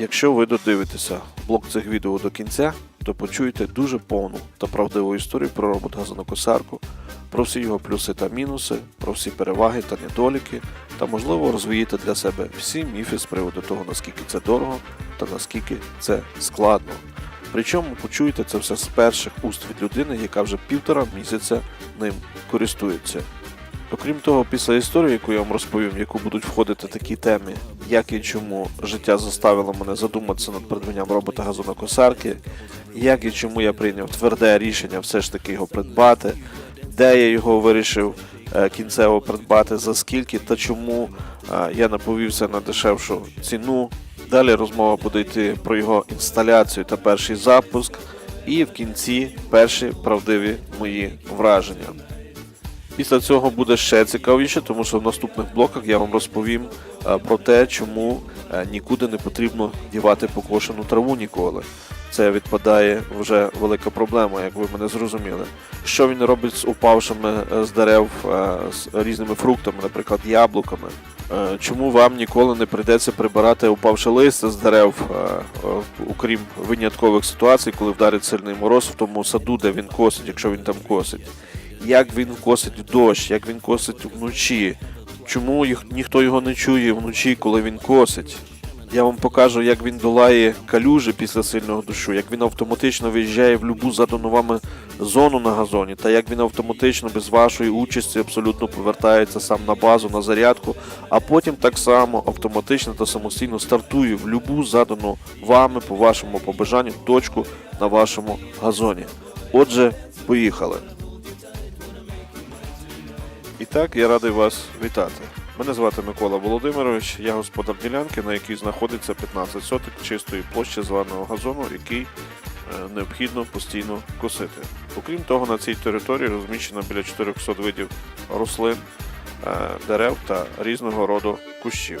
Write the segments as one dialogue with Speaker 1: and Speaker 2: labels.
Speaker 1: Якщо ви додивитеся блок цих відео до кінця, то почуєте дуже повну та правдиву історію про робот-газонокосарку, про всі його плюси та мінуси, про всі переваги та недоліки, та можливо розвієте для себе всі міфи з приводу того, наскільки це дорого та наскільки це складно. Причому почуєте це все з перших уст від людини, яка вже півтора місяця ним користується. Окрім того, після історії, яку я вам розповім, яку будуть входити такі теми, як і чому життя заставило мене задуматися над придбанням робота газонокосарки, як і чому я прийняв тверде рішення все ж таки його придбати, де я його вирішив е, кінцево придбати, за скільки та чому е, я наповівся на дешевшу ціну. Далі розмова буде йти про його інсталяцію та перший запуск, і в кінці перші правдиві мої враження. Після цього буде ще цікавіше, тому що в наступних блоках я вам розповім е, про те, чому е, нікуди не потрібно дівати покошену траву ніколи. Це відпадає вже велика проблема, як ви мене зрозуміли. Що він робить з упавшими е, з дерев з різними фруктами, наприклад, яблуками. Чому вам ніколи не прийдеться прибирати упавше листя з дерев, окрім виняткових ситуацій, коли вдарить сильний мороз в тому саду, де він косить, якщо він там косить як він косить дощ, як він косить вночі, чому їх, ніхто його не чує вночі, коли він косить. Я вам покажу, як він долає калюжі після сильного дощу, як він автоматично виїжджає в любу задану вами зону на газоні, та як він автоматично без вашої участі абсолютно повертається сам на базу, на зарядку, а потім так само автоматично та самостійно стартує в любу задану вами по вашому побажанню точку на вашому газоні. Отже, поїхали. І так, я радий вас вітати. Мене звати Микола Володимирович, я господар ділянки, на якій знаходиться 15 соток чистої площі званого газону, який е, необхідно постійно косити. Окрім того, на цій території розміщено біля 400 видів рослин, е, дерев та різного роду кущів.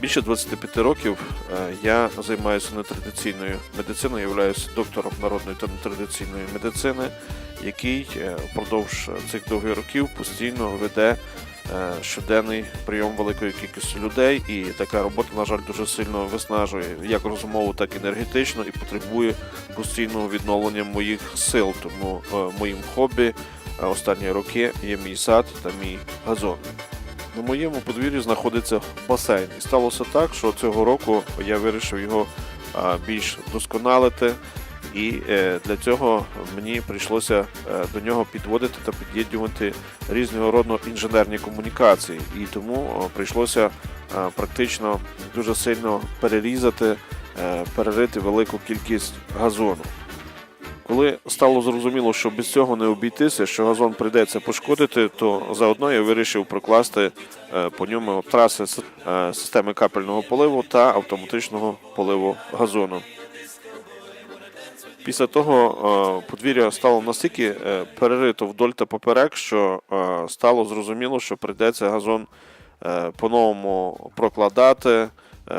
Speaker 1: Більше 25 років е, я займаюся нетрадиційною медициною, являюся доктором народної та нетрадиційної медицини, який е, впродовж цих довгих років постійно веде е, щоденний прийом великої кількості людей, і така робота, на жаль, дуже сильно виснажує як розумово, так і енергетично, і потребує постійного відновлення моїх сил. Тому е, моїм хобі е, останні роки є мій сад та мій газон. На моєму подвір'ї знаходиться басейн. І сталося так, що цього року я вирішив його більш досконалити. І е, для цього мені прийшлося е, до нього підводити та під'єднувати різного роду інженерні комунікації. І тому прийшлося е, практично дуже сильно перерізати, перерити велику кількість газону. Коли стало зрозуміло, що без цього не обійтися, що газон прийдеться пошкодити, то заодно я вирішив прокласти е, по ньому траси е, системи капельного поливу та автоматичного поливу газону. Після того е, подвір'я стало настільки перерито вдоль та поперек, що стало зрозуміло, що прийдеться газон по-новому прокладати,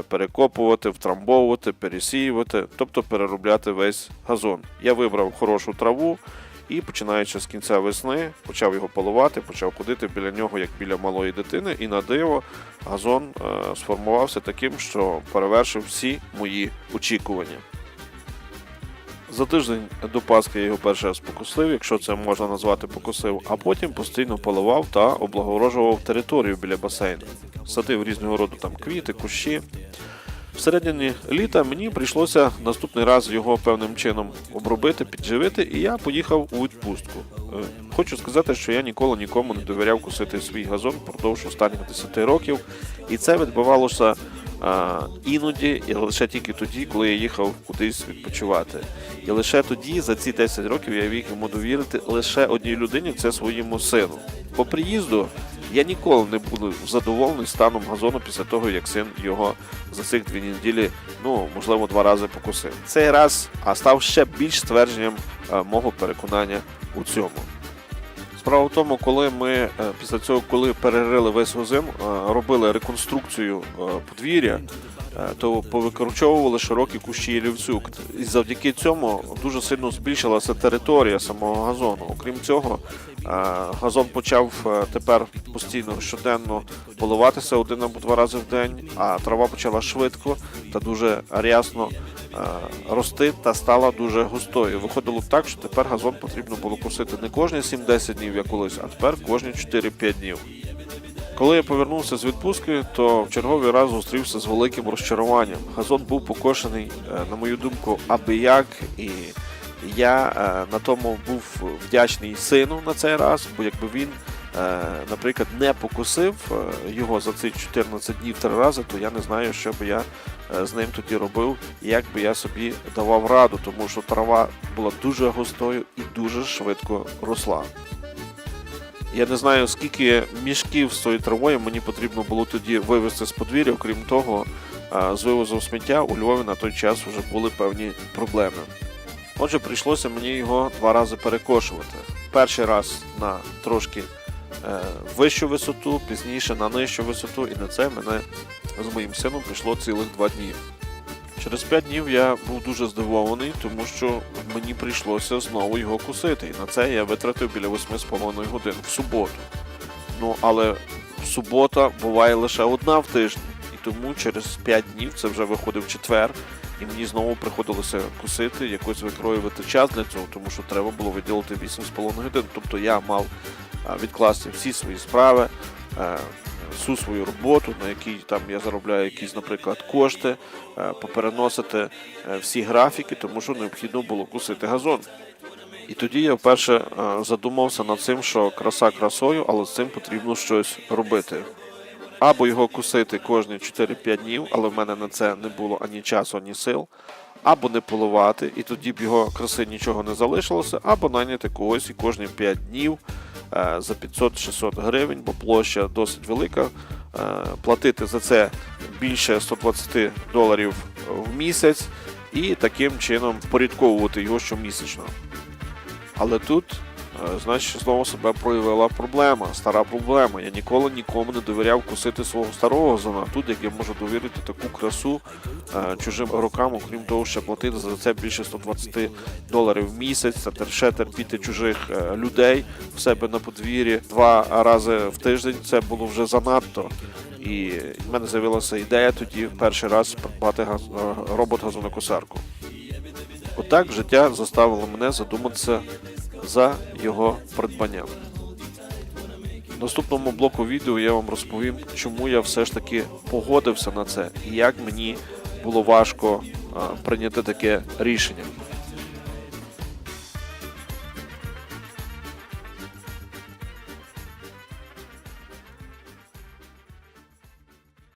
Speaker 1: перекопувати, втрамбовувати, пересіювати, тобто переробляти весь газон. Я вибрав хорошу траву і, починаючи з кінця весни, почав його поливати, почав ходити біля нього як біля малої дитини, і на диво газон е, сформувався таким, що перевершив всі мої очікування. За тиждень до Пасхи я його перший раз покосив, якщо це можна назвати покосив, а потім постійно поливав та облагорожував територію біля басейну. Садив різного роду там квіти, кущі. В середині літа мені прийшлося наступний раз його певним чином обробити, підживити, і я поїхав у відпустку. Е, Хочу сказати, що я ніколи нікому не довіряв косити свій газон впродовж останніх 10 років, і це відбувалося а, іноді і лише тільки тоді, коли я їхав кудись відпочивати. І лише тоді, за ці 10 років, я міг йому довірити лише одній людині це своєму сину. По приїзду я ніколи не буду задоволений станом газону після того, як син його за цих дві неділі, ну можливо, два рази покосив. Цей раз а став ще більш ствердженням а, мого переконання у цьому. Справа в тому, коли ми е, після цього, коли перерили весь озим, е, робили реконструкцію е, подвір'я, то повикорчовували широкі кущі ялівцю. І завдяки цьому дуже сильно збільшилася територія самого газону. Окрім цього, е, газон почав е, тепер постійно щоденно поливатися один або два рази в день, а трава почала швидко та дуже рясно е, рости та стала дуже густою. Виходило так, що тепер газон потрібно було косити не кожні 7-10 днів, як колись, а тепер кожні 4-5 днів. Коли я повернувся з відпустки, то в черговий раз зустрівся з великим розчаруванням. Газон був покошений, е, на мою думку, аби як, і я е, на тому був вдячний сину на цей раз, бо якби він, е, наприклад, не покосив е, його за ці 14 днів три рази, то я не знаю, що би я з ним тоді робив, і як би я собі давав раду, тому що трава була дуже густою і дуже швидко росла. Я не знаю, скільки мішків з цією травою мені потрібно було тоді вивезти з подвір'я. Окрім того, з вивозом сміття у Львові на той час вже були певні проблеми. Отже, прийшлося мені його два рази перекошувати. Перший раз на трошки е, вищу висоту, пізніше на нижчу висоту, і на це мене з моїм сином пішло цілих два дні. Через 5 днів я був дуже здивований, тому що мені прийшлося знову його кусити. І на це я витратив біля 8,5 годин в суботу. Ну, але субота буває лише одна в тиждень. І тому через 5 днів це вже виходив четвер, і мені знову приходилося кусити, якось викроювати час для цього, тому що треба було виділити 8,5 годин. Тобто я мав відкласти всі свої справи. Всю свою роботу, на якій там я заробляю якісь, наприклад, кошти, е, попереносити е, всі графіки, тому що необхідно було кусити газон. І тоді я вперше е, задумався над цим, що краса красою, але з цим потрібно щось робити. Або його кусити кожні 4-5 днів, але в мене на це не було ані часу, ані сил, або не поливати, і тоді б його краси нічого не залишилося, або найняти когось і кожні 5 днів за 500-600 гривень, бо площа досить велика. Е, Платити за це більше 120 доларів в місяць і таким чином впорядковувати його щомісячно. Але тут, е, значить, знову себе проявила проблема, стара проблема. Я ніколи нікому не довіряв кусити свого старого газона. Тут як я можу довірити таку красу е, чужим рукам, окрім того, що платити за це більше 120 доларів в місяць, та ще терпіти чужих е, людей в себе на подвір'ї два рази в тиждень. Це було вже занадто. І в мене з'явилася ідея тоді перший раз придбати газ... е, робот-газонокосарку. Отак життя заставило мене задуматися за його придбанням. В наступному блоку відео я вам розповім, чому я все ж таки погодився на це і як мені було важко прийняти таке рішення.